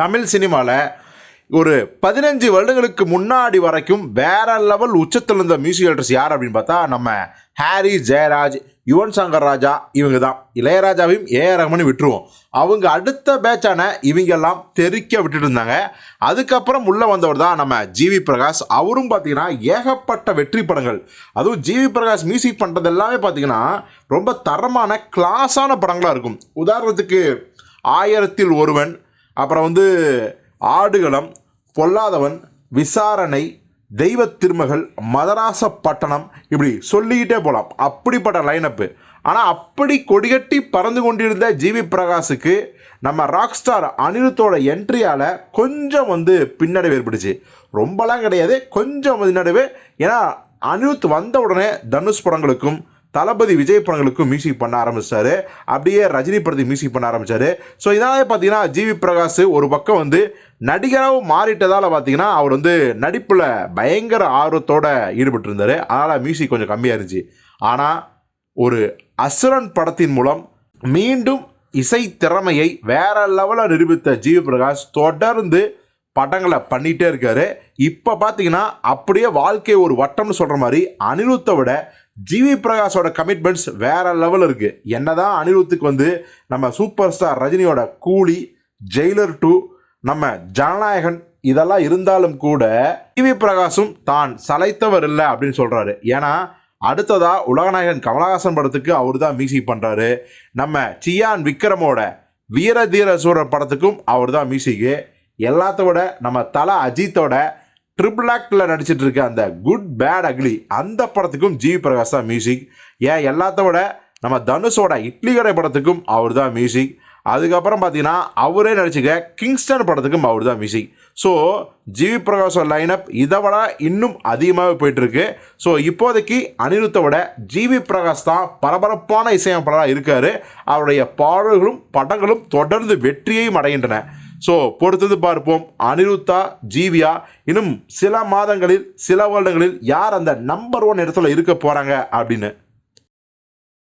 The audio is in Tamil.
தமிழ் சினிமாவில் ஒரு பதினஞ்சு வருடங்களுக்கு முன்னாடி வரைக்கும் வேற லெவல் உச்சத்தில் இருந்த மியூசிக் டைரக்டர்ஸ் யார் அப்படின்னு பார்த்தா நம்ம ஹாரி ஜெயராஜ் யுவன் சங்கர் ராஜா இவங்க தான் இளையராஜாவையும் ஏஆர் ரஹ்மானையும் விட்டுருவோம். அவங்க அடுத்த பேட்சான இவங்கெல்லாம் தெறிக்க விட்டுட்டு இருந்தாங்க. அதுக்கப்புறம் உள்ளே வந்தவர் தான் நம்ம ஜிவி பிரகாஷ். அவரும் பார்த்தீங்கன்னா ஏகப்பட்ட வெற்றி படங்கள். அதுவும் ஜிவி பிரகாஷ் மியூசிக் பண்ணுறது எல்லாமே பார்த்தீங்கன்னா ரொம்ப தரமான கிளாஸான படங்களாக இருக்கும். உதாரணத்துக்கு ஆயிரத்தில் ஒருவன் அப்புறம் வந்து ஆடுகளம் பொல்லாதவன் விசாரணை தெய்வ திருமகள் மதராச பட்டணம் இப்படி சொல்லிக்கிட்டே போகலாம் அப்படிப்பட்ட லைனப்பு ஆனால் அப்படி கொடிகட்டி பறந்து கொண்டிருந்த ஜிவி பிரகாஷுக்கு நம்ம ராக் ஸ்டார் அனிருத்தோட என்ட்ரியால் கொஞ்சம் வந்து பின்னடைவு ஏற்பட்டுச்சு. ரொம்பலாம் கிடையாது. கொஞ்சம் பின்னடைவு. ஏன்னா அனிருத் வந்த உடனே தனுஷ் படங்களுக்கும் தளபதி விஜய் படங்களுக்கும் மியூசிக் பண்ண ஆரம்பிச்சாரு. அப்படியே ரஜினி படத்துக்கு மியூசிக் பண்ண ஆரம்பிச்சாரு. ஸோ இதனாலே பார்த்தீங்கன்னா ஜிவி பிரகாஷ் ஒரு பக்கம் வந்து நடிகராகவும் மாறிட்டதால் பார்த்தீங்கன்னா அவர் வந்து நடிப்பில் பயங்கர ஆர்வத்தோட ஈடுபட்டிருந்தார். அதனால் மியூசிக் கொஞ்சம் கம்மியாக இருந்துச்சு. ஆனால் ஒரு அசுரன் படத்தின் மூலம் மீண்டும் இசை திறமையை வேற லெவலில் நிரூபித்த ஜிவி பிரகாஷ் தொடர்ந்து படங்களை பண்ணிகிட்டே இருக்காரு. இப்போ பார்த்தீங்கன்னா அப்படியே வாழ்க்கை ஒரு வட்டம்னு சொல்கிற மாதிரி அனிருத்தை விட ஜிவி பிரகாஷோட கமிட்மெண்ட்ஸ் வேற லெவல் இருக்குது என்னதான் அனிருத்துக்கு வந்து நம்ம சூப்பர் ஸ்டார் ரஜினியோட கூலி ஜெயிலர் டூ நம்ம ஜனநாயகன் இதெல்லாம் இருந்தாலும் கூட டிவி பிரகாஷும் தான் சளைத்தவர் இல்லை அப்படின்னு சொல்கிறாரு ஏன்னா அடுத்ததா உலகநாயகன் கமலஹாசன் படத்துக்கு அவர் தான் மியூசிக் பண்ணுறாரு நம்ம சியான் விக்ரமோட வீர தீர சூரர் படத்துக்கும் அவர் தான் மியூசிக்கு. எல்லாத்த விட நம்ம தல அஜித்தோட ட்ரிபிள் ஆக்டில் நடிச்சிட்டு இருக்க அந்த குட் பேட் அக்லி அந்த படத்துக்கும் ஜிவி பிரகாஷ் தான் மியூசிக் ஏன் எல்லாத்த விட நம்ம தனுஷோட இட்லி கடை படத்துக்கும் அவர் தான் மியூசிக் அதுக்கப்புறம் பார்த்தீங்கன்னா அவரே நடிச்சுக்க கிங்ஸ்டன் படத்துக்கும் அவர் தான் மியூசிக் ஸோ ஜிவி பிரகாஷோட லைனப் இதை விட இன்னும் அதிகமாகவே போயிட்டுருக்கு ஸோ இப்போதைக்கு அனிருத்தை விட ஜிவி பிரகாஷ் தான் பரபரப்பான இசையமைப்பாளராக இருக்கார். அவருடைய பாடல்களும் படங்களும் தொடர்ந்து வெற்றியையும் அடைகின்றன. ஸோ பொறுத்தது பார்ப்போம். அனிருத்தா ஜீவியா இன்னும் சில மாதங்களில் சில வருடங்களில் யார் அந்த நம்பர் ஒன் இடத்துல இருக்க போகிறாங்க அப்படின்னு.